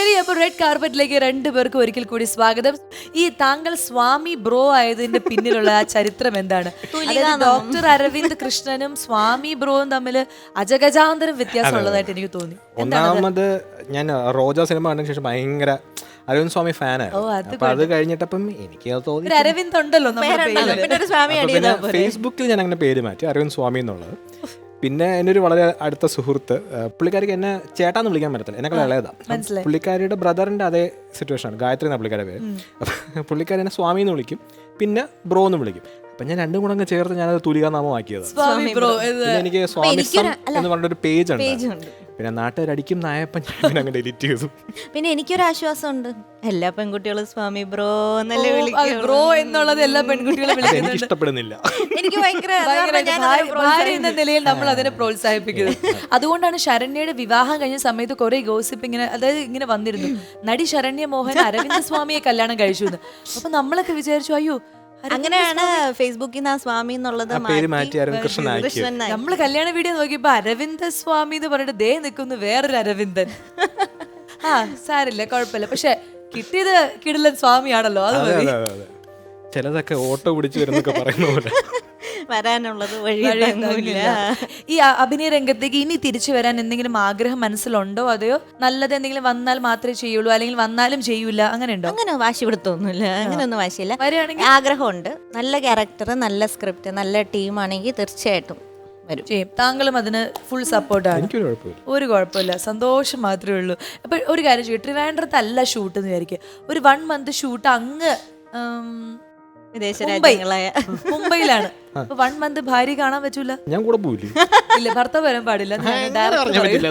ശരി അപ്പൊ റെഡ് കാർപ്പറ്റിലേക്ക് രണ്ടുപേർക്കും ഒരിക്കൽ കൂടി സ്വാഗതം. ഈ താങ്കൾ സ്വാമി ബ്രോ ആയതിന്റെ പിന്നിലുള്ള ആ ചരിത്രം എന്താണ്? അതായത് ഡോക്ടർ അരവിന്ദ് കൃഷ്ണനും സ്വാമി ബ്രോയും തമ്മിൽ അജഗജാന്തരം വ്യത്യാസം ഉള്ളതായിട്ട് എനിക്ക് തോന്നി. ഒന്നാമത് ഞാൻ റോജ സിനിമ കണ്ടതിന് ശേഷം ഭയങ്കര അരവിന്ദ് സ്വാമി ഫാനായിരുന്നു അപ്പൊ അത് കഴിഞ്ഞിട്ടപ്പം എനിക്ക് തോന്നി. ഒരു അരവിന്ദ് ഉണ്ടല്ലോ ഫേസ്ബുക്കിൽ ഞാൻ അങ്ങനെ പേര് മാറ്റി അരവിന്ദ് സ്വാമി എന്നുള്ളത്. പിന്നെ എന്റെ ഒരു വളരെ അടുത്ത സുഹൃത്ത് പുള്ളിക്കാരിക്ക് എന്നെ ചേട്ടാന്ന് വിളിക്കാൻ പറ്റത്തില്ല. എന്നെ ഇളയതാ. പുള്ളിക്കാരിയുടെ ബ്രദറിന്റെ അതേ സിറ്റുവേഷൻ ആണ്. ഗായത്രി എന്ന പുള്ളിക്കാരുടെ പേര്. അപ്പൊ പുള്ളിക്കാരി എന്നെ സ്വാമി എന്ന് വിളിക്കും. പിന്നെ ബ്രോ എന്ന് വിളിക്കും. അപ്പൊ ഞാൻ രണ്ടും കൂടെ അങ്ങ് ചേർത്ത് ഞാനത് തുലികാനാമമാക്കിയത്. സ്വാമി ബ്രോ എനിക്ക് സ്വാമി എന്ന് പറഞ്ഞൊരു പേജ് ഉണ്ട്. പിന്നെ നാട്ടുകാരടിക്കും നായപ്പം അങ്ങനെ അങ്ങ് ഡിലീറ്റ് ചെയ്തു. പിന്നെ എനിക്കൊരു ആശ്വാസമുണ്ട് എല്ലാ പെൺകുട്ടികളും സ്വാമി ബ്രോ എന്നല്ലേ ബ്രോ എന്നുള്ളത് എല്ലാ പെൺകുട്ടികളും വിളിക്കുന്നുണ്ട് എനിക്ക് ഇഷ്ടപ്പെടുന്നില്ല. എനിക്ക് ഭയങ്കര ഞാൻ ഭാര്യ- അതിനെ ഭാര്യ എന്ന നിലയിൽ നമ്മൾ അതിനെ പ്രോത്സാഹിപ്പിക്കുന്നത് അതുകൊണ്ടാണ് ശരണ്യയുടെ വിവാഹം കഴിഞ്ഞ സമയത്ത് കുറെ ഗോസിപ്പ് ഇങ്ങനെ അതായത് ഇങ്ങനെ വന്നിരുന്നു. നടി ശരണ്യ മോഹൻ അരവിന്ദ സ്വാമിയെ കല്യാണം കഴിച്ചു എന്ന്. അപ്പൊ നമ്മളൊക്കെ വിചാരിച്ചു അയ്യോ അങ്ങനെയാണ് ഫേസ്ബുക്കിൽ നിന്ന് ആ സ്വാമി എന്നുള്ളത് നമ്മൾ പേര് മാറ്റി അരവിന്ദ് കൃഷ്ണൻ നമ്മൾ കല്യാണ വീഡിയോ നോക്കിയപ്പോ അരവിന്ദ സ്വാമി എന്ന് പറഞ്ഞിട്ട് ദേ നിൽക്കുന്നു വേറൊരു അരവിന്ദൻ. ആ സാരില്ല കുഴപ്പമില്ല പക്ഷെ കിട്ടിയത് കിടിലൻ സ്വാമിയാണല്ലോ മതി. അതെ. ചിലതൊക്കെ ഓട്ടോ പിടിച്ചു വരുന്നൊക്കെ പറയുന്ന പോലെ. വരാനുള്ളത് വഴി വഴി ഈ അഭിനയ രംഗത്തേക്ക് ഇനി തിരിച്ചു വരാൻ എന്തെങ്കിലും ആഗ്രഹം മനസ്സിലുണ്ടോ? അതെയോ? നല്ലത് എന്തെങ്കിലും വന്നാൽ മാത്രമേ ചെയ്യുള്ളൂ അല്ലെങ്കിൽ വന്നാലും ചെയ്യൂല അങ്ങനെ ഉണ്ടോ? അങ്ങനെ വാശി പിടുത്തൊന്നുമില്ല. അങ്ങനെയൊന്നും വാശിയില്ല. വരികയാണെങ്കിൽ? ആഗ്രഹമുണ്ട്. നല്ല ക്യാരക്ടർ നല്ല സ്ക്രിപ്റ്റ് നല്ല ടീമാണെങ്കിൽ തീർച്ചയായിട്ടും വരും. ചെയ്യും. താങ്കളും അതിന് ഫുൾ സപ്പോർട്ടാണ് ഒരു കുഴപ്പമില്ല. സന്തോഷം മാത്രമേ ഉള്ളൂ. അപ്പൊ ഒരു കാര്യം ചെയ്യും. ട്രിവാൻഡ്രത്ത് അല്ല ഷൂട്ട് എന്ന് വിചാരിക്കുക ഒരു വൺ മന്ത് ഷൂട്ട് അങ്ങ് വിദേശ മുംബൈ. രാജ്യങ്ങളായ. മുംബൈയിലാണ്. അപ്പൊ വൺ മന്ത് ഭാര്യ കാണാൻ പറ്റൂല. ഞാൻ കൂടെ പോയില്ലേ ഇല്ല ഭർത്താവ് വരാൻ പാടില്ല. ഞാൻ പറയും. പറ്റില്ല.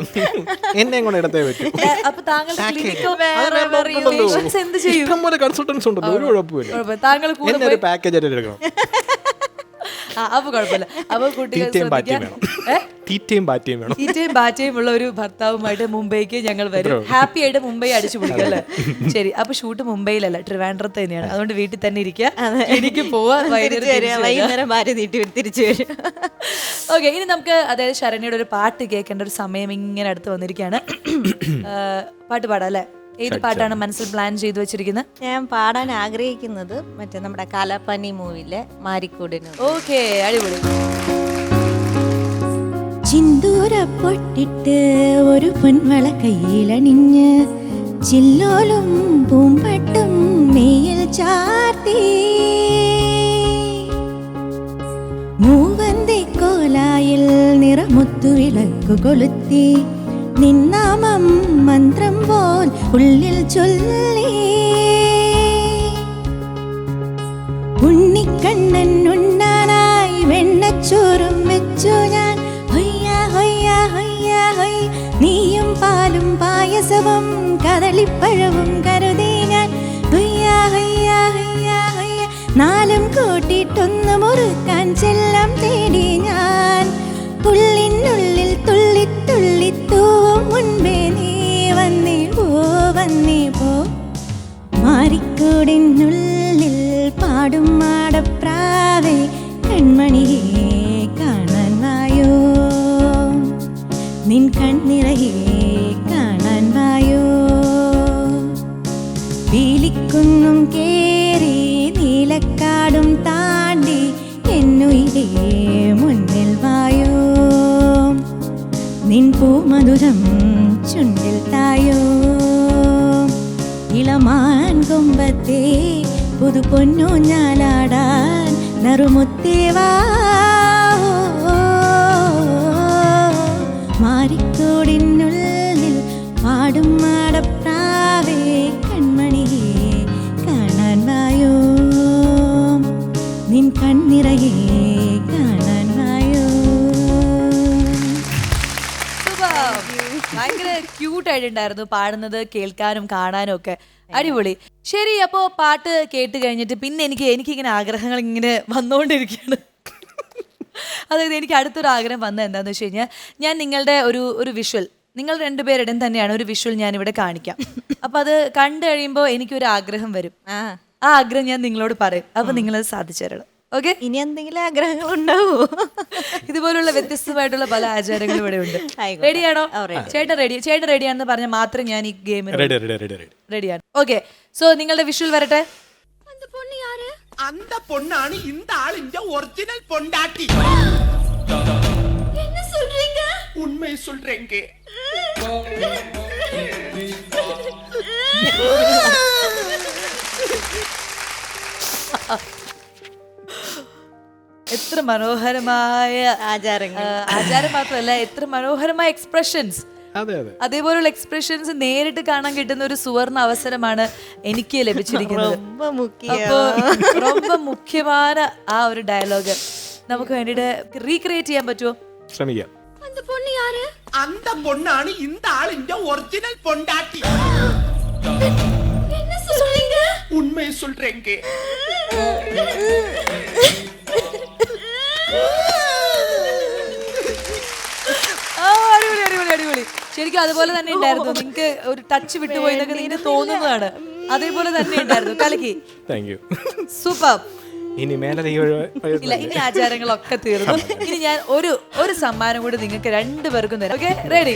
എന്നെ കൊണ്ട് ഇടത്തേ പറ്റൂ. ഏ, അപ്പൊ താങ്കൾ ക്ലിനിക്കോ അത് വേറെ doctor ഉണ്ടല്ലോ. പേഷ്യൻസ് എന്ത് ചെയ്യും? ഇഷ്ടംപോലെ കൺസൾട്ടൻസ് ഉണ്ടല്ലോ ഒരു കുഴപ്പമില്ല. കുഴപ്പമില്ല. താങ്കൾ കൂടെ എന്നെ ഒരു പാക്കേജ് ആയിട്ട് എടുക്കണം. ആ, അപ്പൊ കുഴപ്പമില്ല. അപ്പൊ കുട്ടികൾ തീറ്റയും വേണം. തീറ്റയും ബാറ്റയും വേണം. തീറ്റയും ബാറ്റയും ഉള്ള ഒരു ഭർത്താവുമായിട്ട് മുംബൈക്ക് ഞങ്ങൾ വരും. ഹാപ്പി ആയിട്ട് മുംബൈ അടിച്ചു പിടിക്കും അല്ലേ? ശരി. അപ്പൊ ഷൂട്ട് മുംബൈയിലല്ല ട്രിവാൻഡ്രത്ത് തന്നെയാണ്. അതുകൊണ്ട് വീട്ടിൽ തന്നെ ഇരിക്കുക. എനിക്ക് പോവാ തിരിച്ചു വരിക. വൈകുന്നേരം ഭാര്യ നീട്ടി വരും, തിരിച്ചു വരും. ഓക്കെ ഇനി നമുക്ക് അതായത് ശരണിയുടെ ഒരു പാട്ട് കേൾക്കേണ്ട ഒരു സമയം ഇങ്ങനെ അടുത്ത് വന്നിരിക്കുകയാണ്. പാട്ട് പാടാം അല്ലേ? ഏത് പാട്ടാണ് മനസ്സിൽ പ്ലാൻ ചെയ്തു വെച്ചിരിക്കുന്നത്? ഞാൻ പാടാൻ ആഗ്രഹിക്കുന്നത് മറ്റേ നമ്മുടെ കലാപ്പനി മൂവിയിലെ മാരിക്കൂടിന് ഓക്കെ അടിപൊളി. ചിന്തൂര പൊട്ടിട്ട് ഒരു പൊൻവള കയ്യിലണിഞ്ഞ് ചില്ലോലും പൂമ്പട്ടും മേയിൽ ചാർത്തി. മൂവന്തി കോലായിൽ നിറമുത്തു വിളക്കു കൊളുത്തി. നിന്നാമം മന്ത്രം പോൽ ഉള്ളിൽ ചൊല്ലി. ഉണ്ണിക്കണ്ണൻ ഉണ്ണാനായി വെണ്ണച്ചോറും നീയും പാലും പായസവും കദളിപ്പഴവും കരുതി ഞാൻ. നാലും കൂട്ടിട്ടൊന്ന് മുറുക്കാൻ ചെല്ലം തേടി ഞാൻ. പുള്ളിനുള്ളിൽ തുള്ളി തുള്ളി തൂവും മുൻപേ നീ വന്നേ പോ വന്നേ പോ. മാറിക്കൂടിനുള്ളിൽ പാടും മാടപ്രാവേ കൺമണിയെ. നിൻ കണ്ണിറയെ കാണാൻ വായോ? പീലിക്കുന്നും കേറി നീലക്കാടും താണ്ടി എന്നുയിലേ മുന്നിൽ വായോ? നിൻ പൂമധുരം ചുണ്ടിൽ തായോ? ഇളമാൻ കൊമ്പത്തെ പുതു പൊന്നു ഞാലാടാൻ നറുമുത്തേവാ മാറിക്കൂടിനുള്ളിൽ പാടും മാടപ്രാവേ കൺമണിയെ കാണാൻ വായോ? നിൻ കണ്ണിറയെ കാണാൻ വായോ? ഭയങ്കര ക്യൂട്ട് ആയിട്ടുണ്ടായിരുന്നു പാടുന്നത് കേൾക്കാനും കാണാനും ഒക്കെ. അടിപൊളി. ശരി അപ്പോ പാട്ട് കേട്ട് കഴിഞ്ഞിട്ട് പിന്നെ എനിക്ക് എനിക്കിങ്ങനെ ആഗ്രഹങ്ങൾ ഇങ്ങനെ വന്നുകൊണ്ടിരിക്കുകയാണ് അതായത് എനിക്ക് അടുത്തൊരു ആഗ്രഹം വന്നത് എന്താണെന്ന് വെച്ച് കഴിഞ്ഞാൽ ഞാൻ നിങ്ങളുടെ ഒരു ഒരു വിഷ്വൽ നിങ്ങൾ രണ്ടുപേരുടെയും തന്നെയാണ് ഒരു വിഷ്വൽ ഞാൻ ഇവിടെ കാണിക്കാം. അപ്പൊ അത് കണ്ടു കഴിയുമ്പോൾ എനിക്കൊരു ആഗ്രഹം വരും. ആ. ആഗ്രഹം ഞാൻ നിങ്ങളോട് പറയും. അപ്പൊ നിങ്ങളത് സാധിച്ചു തരണം ഓക്കെ? ഇനി എന്തെങ്കിലും ആഗ്രഹങ്ങൾ ഉണ്ടാവോ? ഇതുപോലുള്ള വ്യത്യസ്തമായിട്ടുള്ള പല ആചാരങ്ങളും ഇവിടെ ഉണ്ട്. റെഡിയാണോ ചേട്ടൻ റെഡി ചേട്ടൻ റെഡിയാണെന്ന് പറഞ്ഞാൽ മാത്രം ഞാൻ ഈ ഗെയിമിന് റെഡി റെഡി റെഡി റെഡി റെഡിയാണ് ഓക്കെ. സോ നിങ്ങളുടെ വിഷ്വൽ വരട്ടെ? அந்த பொண்ணு யாரு? அந்த பொண்ணாണ് இந்த ஆளிന്റെ ஒரிஜினல் பொண்டாட்டி. என்ன சொல்றீங்க? உண்மை சொல்றேங்க. എത്ര മനോഹരമായ ആചാരങ്ങൾ ആചാരം മാത്രമല്ല എത്ര മനോഹരമായ എക്സ്പ്രഷൻസ് അതേപോലുള്ള എക്സ്പ്രഷൻസ് നേരിട്ട് കാണാൻ കിട്ടുന്ന ഒരു സുവർണ അവസരമാണ് എനിക്ക് ലഭിച്ചിരിക്കുന്നത്. അപ്പോൾ മുഖ്യമാണ് ആ ഒരു ഡയലോഗ് നമുക്ക് വേണ്ടിയിട്ട് റീക്രിയേറ്റ് ചെയ്യാൻ പറ്റുമോ? ശ്രമിക്കാം. அந்த பொண்ணானு இந்த ஆளுங்க ஒரிஜினல் பொண்டாட்டி உண்மையை சொல்றேங்க ശരിക്കും അതുപോലെ തന്നെ ഉണ്ടായിരുന്നു. നിങ്ങക്ക് ഒരു ടച്ച് വിട്ടുപോയി എന്നൊക്കെ നിങ്ങൾക്ക് തോന്നുന്നതാണ്. അതേപോലെ തന്നെ ഉണ്ടായിരുന്നു. കലക്കി. താങ്ക് യു സൂപ്പർ ഇനി ഇല്ല ഇനി ആചാരങ്ങളൊക്കെ തീർന്നു. ഇനി ഞാൻ ഒരു ഒരു സമ്മാനം കൂടി നിങ്ങൾക്ക് രണ്ടുപേർക്കും തരാം. Okay ready